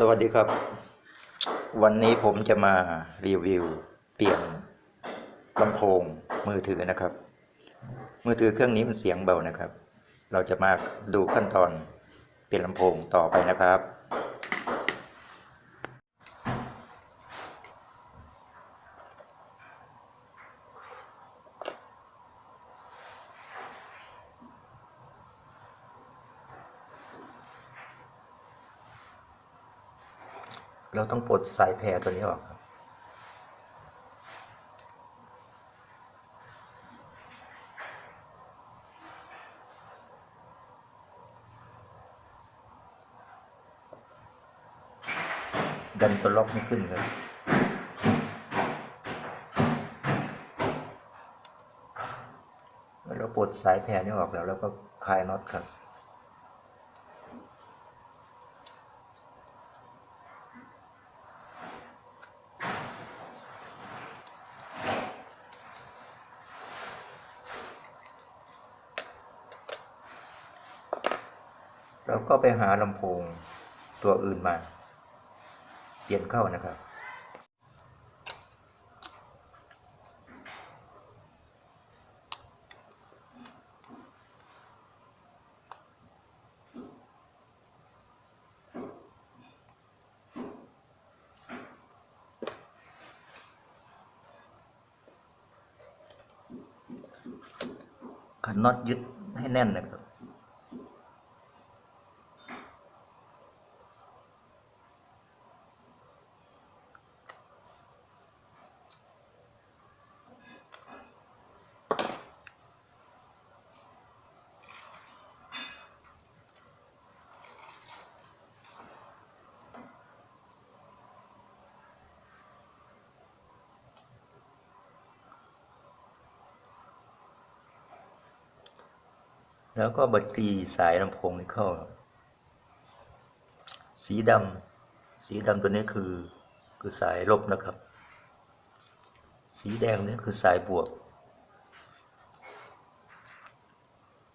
สวัสดีครับ วันนี้ผมจะมารีวิว เปลี่ยนลำโพงมือถือนะครับ มือถือเครื่องนี้มันเสียงเบานะครับ เราจะมาดูขั้นตอนเปลี่ยนลำโพงต่อไปนะครับ เราต้องปลดสายแพรตัวนี้ออกครับ ดันตัวล็อกไม่ขึ้นครับเราปลดสายแพรนี้ออกแล้ว แล้วก็คลายน็อตครับ เราก็ไปหาลำโพงตัวอื่นมา เปลี่ยนเข้านะครับ ขันน็อตยึดให้แน่นนะครับ แล้วก็บัตรีสายลำโพงนี้เข้า สีดำสีดำตัวนี้คือคือสายลบนะครับ สีแดงนี่คือสายบวก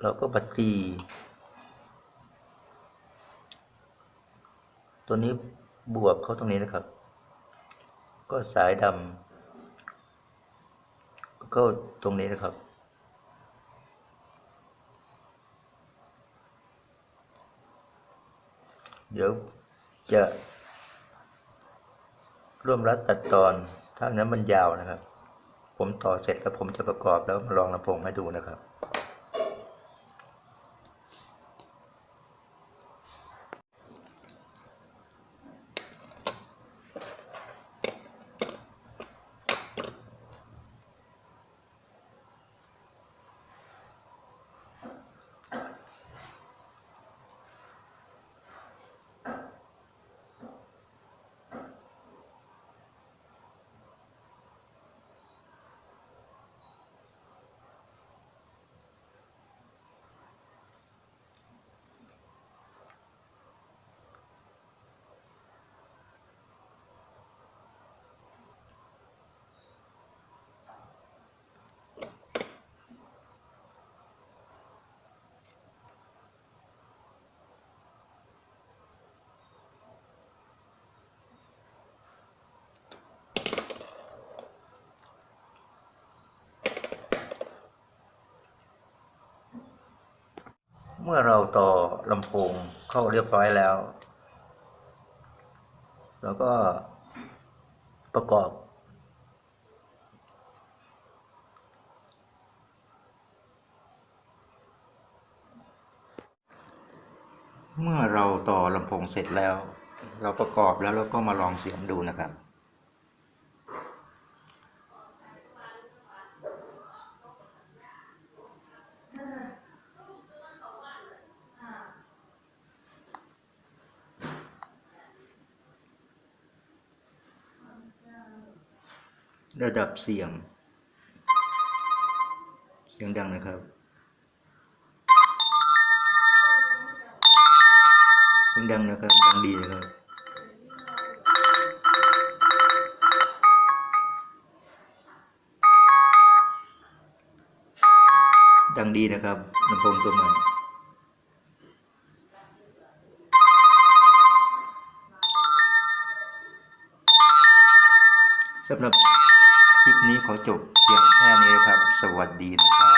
แล้วก็บัตรี ตัวนี้บวกเข้าตรงนี้นะครับ ก็สายดำก็เข้าตรงนี้นะครับ เดี๋ยวจะร่วมรัดตัดตอน ถ้างั้นมันยาวนะครับ ผมต่อเสร็จแล้วผมจะประกอบแล้วมาลองลำโพงให้ดูนะครับ เมื่อเราต่อลำโพงเข้าเรียบร้อยแล้ว แล้วก็ประกอบ เมื่อเราต่อลำโพงเสร็จแล้ว เราประกอบแล้วเราก็มาลองเสียงดูนะครับ ระดับเสียง เสียงดังนะครับ เสียงดังนะครับ ดังดีนะครับ ดังดีนะครับลำโพงตัวใหม่สำหรับ คลิปนี้ขอจบเพียงแค่นี้นะครับ สวัสดีนะครับ